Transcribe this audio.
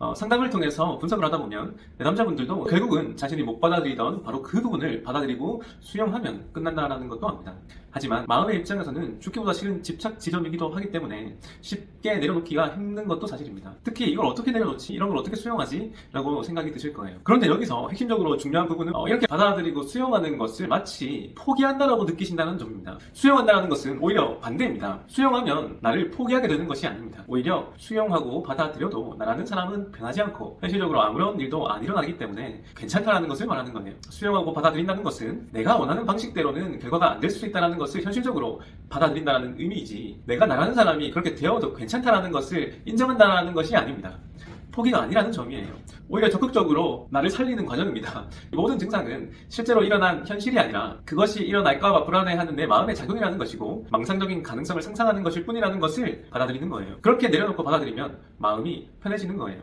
어, 상담을 통해서 분석을 하다 보면 내담자분들도 결국은 자신이 못 받아들이던 바로 그 부분을 받아들이고 수용하면 끝난다라는 것도 압니다. 하지만 마음의 입장에서는 죽기보다 싫은 집착 지점이기도 하기 때문에 쉽게 내려놓기가 힘든 것도 사실입니다. 특히 이걸 어떻게 내려놓지? 이런 걸 어떻게 수용하지? 라고 생각이 드실 거예요. 그런데 여기서 핵심적으로 중요한 부분은 어, 이렇게 받아들이고 수용하는 것을 마치 포기한다라고 느끼신다는 점입니다. 수용한다는 것은 오히려 반대입니다. 수용하면 나를 포기하게 되는 것이 아닙니다. 오히려 수용하고 받아들여도 나라는 사람은 변하지 않고 현실적으로 아무런 일도 안 일어나기 때문에 괜찮다라는 것을 말하는 거예요. 수용하고 받아들인다는 것은 내가 원하는 방식대로는 결과가 안 될 수 있다는 것을 현실적으로 받아들인다는 의미이지 내가 나라는 사람이 그렇게 되어도 괜찮다라는 것을 인정한다는 것이 아닙니다. 포기가 아니라는 점이에요. 오히려 적극적으로 나를 살리는 과정입니다. 이 모든 증상은 실제로 일어난 현실이 아니라 그것이 일어날까봐 불안해하는 내 마음의 작용이라는 것이고 망상적인 가능성을 상상하는 것일 뿐이라는 것을 받아들이는 거예요. 그렇게 내려놓고 받아들이면 마음이 편해지는 거예요.